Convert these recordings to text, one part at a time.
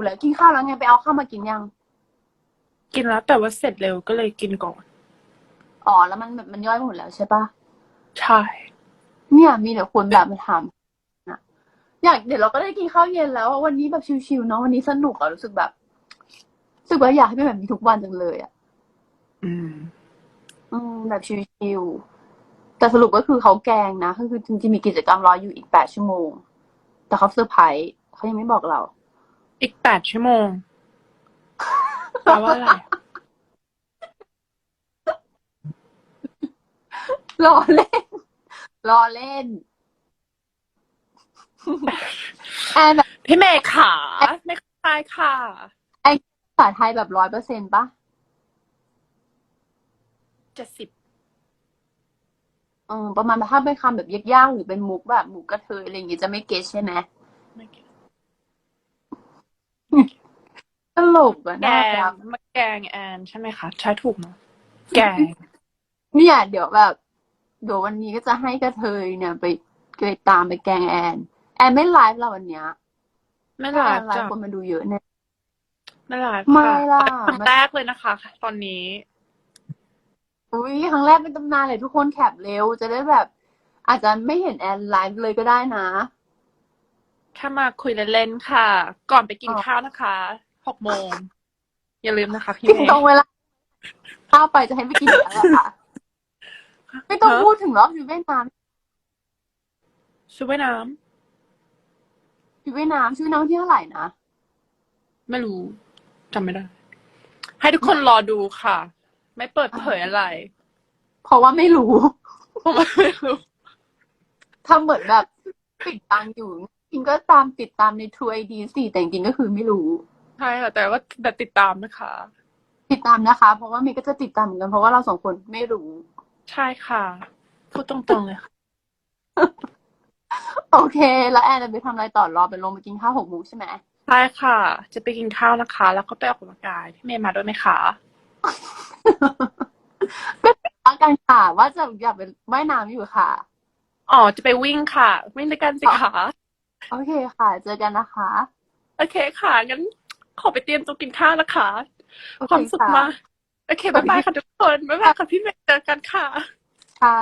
วแล้วกินข้าวแล้วไงไปเอาข้าวมากินยัง กินแล้วแต่ว่าเสร็จเร็วก็เลยกินก่อน อ๋อแล้วมันแบบมันย่อยหมดแล้วใช่ปะใช่ เนี่ยมีแต่คนแบบมาถามนะอยากเดี๋ยวเราก็ได้กินข้าวเย็นแล้วอะวันนี้แบบชิวๆเนาะวันนี้สนุกอะรู้สึกแบบรู้สึกว่าอยากให้เป็นแบบนี้ทุกวันจังเลยอะอืม อืมแบบชิวๆแต่สรุปก็คือเขาแกล้งนะก็คือจริงๆมีกิจกรรมรออยู่อีกแปดชั่วโมง แต่เขาเซอร์ไพรส์เขายังไม่บอกเรา อีกแปดชั่วโมงแปลว่าอะไรรอเล่น รอเล่น แอนแบบพี่เมย์ขาไม่เข้าใจค่ะภาษาไทยแบบร้อยเปอร์เซ็นต์ปะเจ็ดสิบเออประมาณถ้าเป็นคำแบบยากๆหรือเป็นมุกแบบมุกกระเทยอะไรอย่างงี้จะไม่เก็ตใช่ไหมไม่เก็ต ตลกอะแกน่างรักมาแกงแอนใช่ไหมคะ ใช้ถูกเนาะแกงเนี่ยเดี๋ยวแบบเดี๋ยววันนี้ก็จะให้กระเทยเนี่ยไปไปตามไปแกล้งแอน แอนไม่ไลฟ์เราวันเนี้ยไม่ถ้าไลแอนฟ์ไลจ้ะฟ์คนมาดูเยอะแน่ ไม่ไลฟ์ไม่ค่ะล่ะครั้งแรกเลยนะคะ ตอนนี้ อุ้ยครั้งแรกเป็นตำนานเลยทุกคนแคปเร็ว จะได้แบบ อาจจะไม่เห็นแอนไลฟ์เลยก็ได้นะแค่มาคุยเล่นๆค่ะ ก่อนไปกินอ๋อข้าวนะคะหกโมงอย่าลืมนะคะพี่กินเมย์ตรงเวลาข้าวไปจะให้ไปกินแล้วอะค่ะ ไม่ต้องฮะพูดถึงรอบชุดว่ายน้ชุดว่ายน้ำชุดว่ายน้ำชุดว่ายน้ำที่เท่าไหร่นะำไม่รู้จำไม่ได้ ให้ทุกคนรอดูค่ะ ไม่เปิดเผยอะไร เพราะว่าไม่รู้เพราะว่าไม่รู้ทำเหมือนแบบปิดบังอยู่ จริงก็ตามติดตามในทัวร์ดีสี่แต่จริงๆก็คือไม่รู้ ใช่ค่ะแต่ว่าแต่ติดตามนะคะ ติดตามนะคะ เพราะว่าเมย์ก็จะติดตามเหมือนกันเพราะว่าเราสองคนไม่รู้ ใช่ค่ะ พูดตรงๆเลยค่ะ โอเค แล้วแอนจะไปทำอะไรต่อรอไปลงไปกินข้าวหกโมงใช่ไหมใช่ค่ะ จะไปกินข้าวนะคะ แล้วก็ไปออกกำลังกายพี่เมย์มาด้วยไหมคะก็ติดตามกันค่ะ ว่าจะอยากไปว่ายน้ำอยู่ค่ะ อ๋อ จะไปวิ่งค่ะ วิ่งด้วยกันสิคะ โอเคค่ะ เจอกันนะคะ โอเคค่ะ งั้นขอไปเตรียมตัวกินข้าวนะคะโอเคความสุขค่ะ มากโอเค บ๊ายบายค่ะทุกคน บ๊ายบายค่ะพี่เมย์เจอกันค่ะ ค่ะ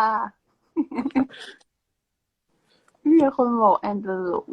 มีคนบอกแอนตลก